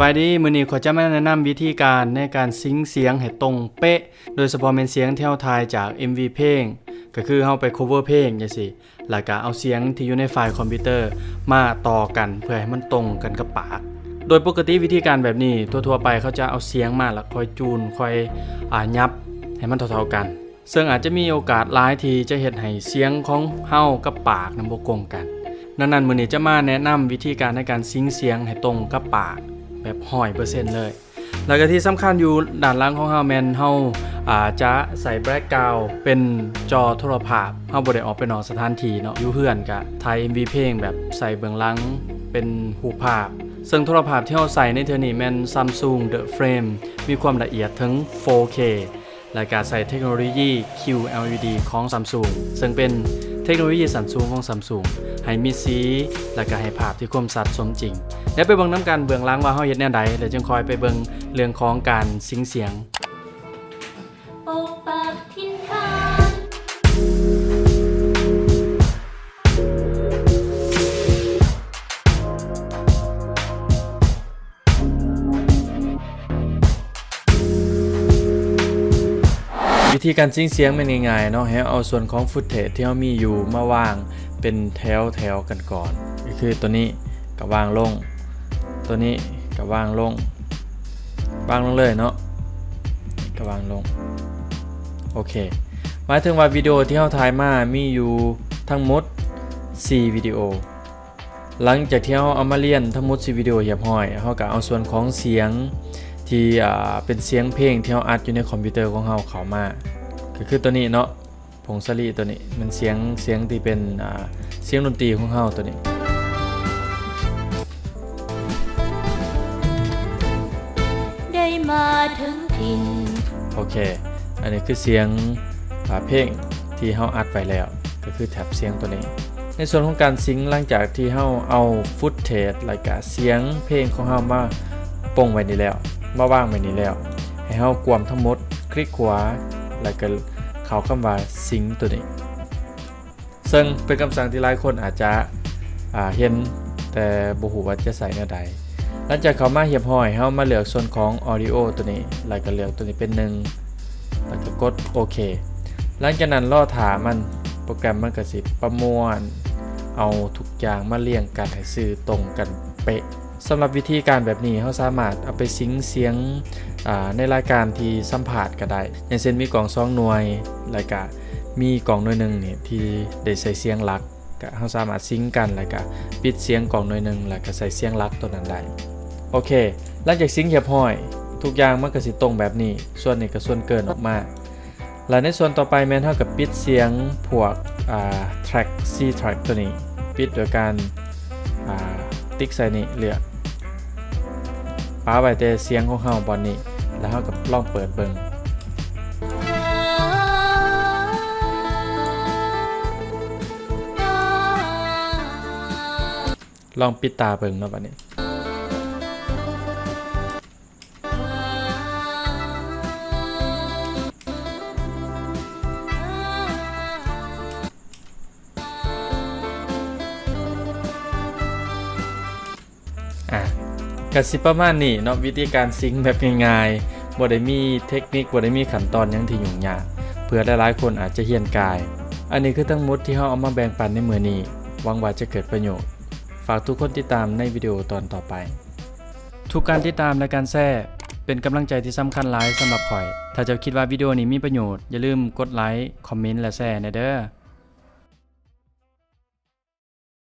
บายดีมือนี้ขอจะมาแนะนำวิธีการในการซิงเสียงให้ตรงเป๊ะ โดยเฉพาะเป็นเสียงที่เฮาทายจาก MV เพลง ก็คือเฮาไป cover เพลงจังซี่แล้วก็เอาเสียงที่อยู่ในไฟล์คอมพิวเตอร์มาต่อกันเพื่อให้มันตรงกันกับปาก โดยปกติวิธีการแบบนี้ทั่วๆไปเขาจะเอาเสียงมาแล้วคอยจูนคอยอ่ายับให้มันเท่าๆกัน ซึ่งอาจจะมีโอกาสหลายทีจะเฮ็ดให้เสียงของเฮากับปากนำบ่กงกันดังนั้นมื้อนี้จะมาแนะนำวิธีการในการซิงเสียงให้ตรงกับปาก แบบห้อยเปอร์เซ็นต์เลย แล้วก็ที่สำคัญอยู่ด้านล่างของเฮาแมนเฮาอาจะใส่แบล็กกราวเป็นจอโทรภาพเฮาบ่ได้ออกไปนอกสถานที่เนาะอยู่เฮือนก็ถ่าย MV เพลงแบบใส่เบื้องหลังเป็นรูภาพ ซึ่งโทรภาพที่เฮาใส่ในเทื่อนี้แม่น Samsung The Frame มีความละเอียดถึง 4K และก็ใส่เทคโนโลยี QLED ของ Samsung ซึ่งเป็น ทคโนโลยีสันสูงของ Samsung ให้มีสี และก็ให้ภาพที่คมชัดสมจริงเดี๋ยวไปเบิ่งน้ำกันเบื้องล่างว่าเฮาเฮ็ดแนวใดเดี๋ยวจึงคอยไปเบิ่งเรื่องของการซิงเสียงปกปักทินทา วิธีการซิงเสียงเป็นง่ายๆเนาะให้เอาส่วนของฟุตเทจที่เรามีอยู่มาวางเป็นแถวแถวๆกันก่อนก็คือตัวนี้ก็วางลง ตัวนี้ก็วางลงวางลงเลยเนาะก็วางลงโอเคหมายถึงว่าวิดีโอที่เราถ่ายมามีอยู่ทั้งหมด 4 วิดีโอ หลังจากที่เราเอามาเรียนทั้งหมด 4 วิดีโอเรียบร้อยเราก็เอาส่วนของเสียง ที่อ่าเป็นเสียงเพลงที่เราอัดอยู่ในคอมพิวเตอร์ของเราเข้ามาก็คือตัวนี้เนาะผงสลีตัวนี้มันเสียงเสียงที่เป็นอ่าเสียงดนตรีของเราตัวนี้ได้มาถึงถิ่นโอเค อันนี้คือเสียงอ่าเพลงที่เราอัดไว้แล้ว ก็คือแท็บเสียงตัวนี้ ในส่วนของการซิงค์หลังจากที่เราเอาฟุตเทจรายการเสียงเพลงของเรามาปงไว้นี่แล้ว มาว่างไว้นี่แล้ว ให้เรากวมทั้งหมด คลิกขวา แล้วก็เข้าคำว่าซิงค์ตัวนี้ ซึ่งเป็นคำสั่งที่หลายคนอาจจะเห็นแต่บ่ฮู้ว่าจะใส่แนวใดหลังจากเขามาเหียบห้อยเฮามาเลือกส่วนของ Audio ตัวนี้ แล้วก็เลือกตัวนี้เป็นหนึ่งแล้วก็กดโอเค หลังจากนั้นรอถามันโปรแกรมมันก็สิประมวลเอาทุกอย่างมาเรียงกันให้ซื่อตรงกันเป๊ะ สำหรับวิธีการแบบนี้เขาสามารถเอาไปซิงเสียงในรายการที่สัมผัสก็ได้ อย่างเช่นมีกล่องซองหน่วยแล้วก็มีกล่องหน่วยหนึ่งนี่ที่ได้ใส่เสียงหลักก็เขาสามารถซิงกันแล้วก็ปิดเสียงกล่องหน่วยหนึ่งแล้วก็ใส่เสียงหลักตัวนั้นได้โอเคหลังจากซิงเรียบร้อย ทุกอย่างมันก็สิตรงแบบนี้ ส่วนนี้ก็ส่วนเกินออกมาและในส่วนต่อไปแมนเท่ากับปิดเสียงพวกอ่า track C track ตัวนี้ ปิดโดยการอ่าติ๊กใส่นี่เลือกาไว้แต่เสียงของเฮาบอนนี้ แล้วเฮากับลองเปิดเบิ่งลองปิดตาเบิ่งเนาะบัดนี้ กสิประมาณนี้เนาะวิธีการซิงค์แบบง่ายๆบ่ได้มีเทคนิคบ่ได้มีขั้นตอนยังที่ยุ่งยากเพื่อหลายๆคนอาจจะเฮียนกาย อันนี้คือทั้งหมดที่เราเอามาแบ่งปันในมือนี้หวังว่าจะเกิดประโยชน์ ฝากทุกคนติดตามในวิดีโอตอนต่อไป ทุกการติดตามและการแชร์เป็นกำลังใจที่สำคัญหลายสำหรับข่อย ถ้าเจ้าคิดว่าวิดีโอนี้มีประโยชน์อย่าลืมกดไลค์คอมเมนต์และแชร์ในเด้อ